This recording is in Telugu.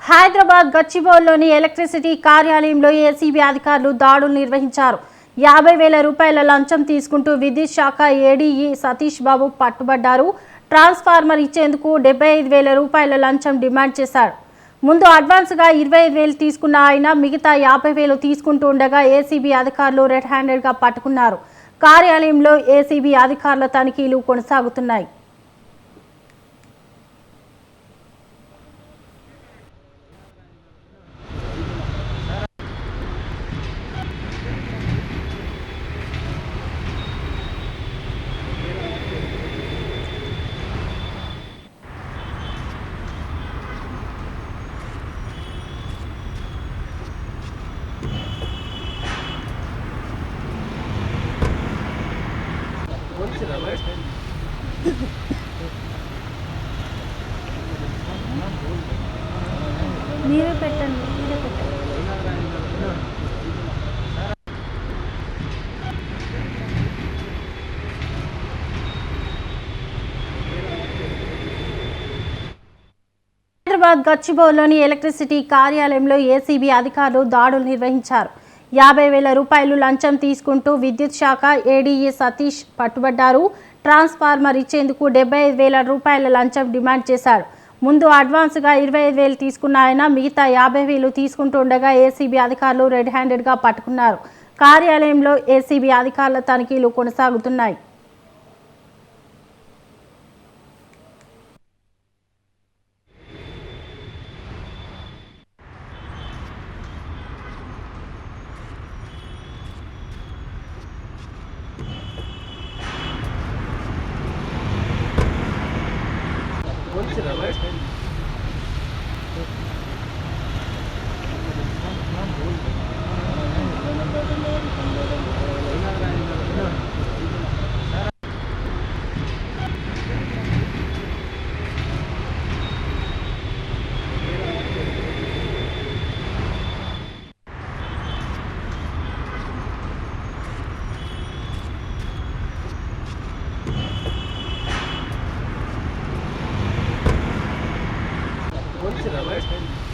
హైదరాబాద్ గచ్చిబౌల్లోని ఎలక్ట్రిసిటీ కార్యాలయంలో ఏసీబీ అధికారులు దాడులు నిర్వహించారు. యాభై వేల రూపాయల లంచం తీసుకుంటూ విద్యుత్ శాఖ ఏడీఈ సతీష్ బాబు పట్టుబడ్డారు. ట్రాన్స్ఫార్మర్ ఇచ్చేందుకు డెబ్బై ఐదు వేల రూపాయల లంచం డిమాండ్ చేశారు. ముందు అడ్వాన్స్గా ఇరవై ఐదు వేలు తీసుకున్న ఆయన మిగతా యాభై వేలు తీసుకుంటూ ఉండగా ఏసీబీ అధికారులు రెడ్ హ్యాండెడ్గా పట్టుకున్నారు. కార్యాలయంలో ఏసీబీ అధికారుల తనిఖీలు కొనసాగుతున్నాయి. మీరే పెట్టండి మీరే పెట్టండి. హైదరాబాద్ గచ్చిబౌలోని ఎలక్ట్రిసిటీ కార్యాలయంలో ఏసీబీ అధికారులు దాడులు నిర్వహించారు. యాభై వేల రూపాయలు లంచం తీసుకుంటూ విద్యుత్ శాఖ ఏడీఏ సతీష్ పట్టుబడ్డారు. ట్రాన్స్ఫార్మర్ ఇచ్చేందుకు డెబ్బై ఐదు వేల రూపాయల లంచం డిమాండ్ చేశారు. ముందు అడ్వాన్స్గా ఇరవై ఐదు వేలు తీసుకున్న ఆయన మిగతా యాభై వేలు తీసుకుంటుండగా ఏసీబీ అధికారులు రెడ్ హ్యాండెడ్గా పట్టుకున్నారు. కార్యాలయంలో ఏసీబీ అధికారుల తనిఖీలు కొనసాగుతున్నాయి. বলছিল Quanto será, né?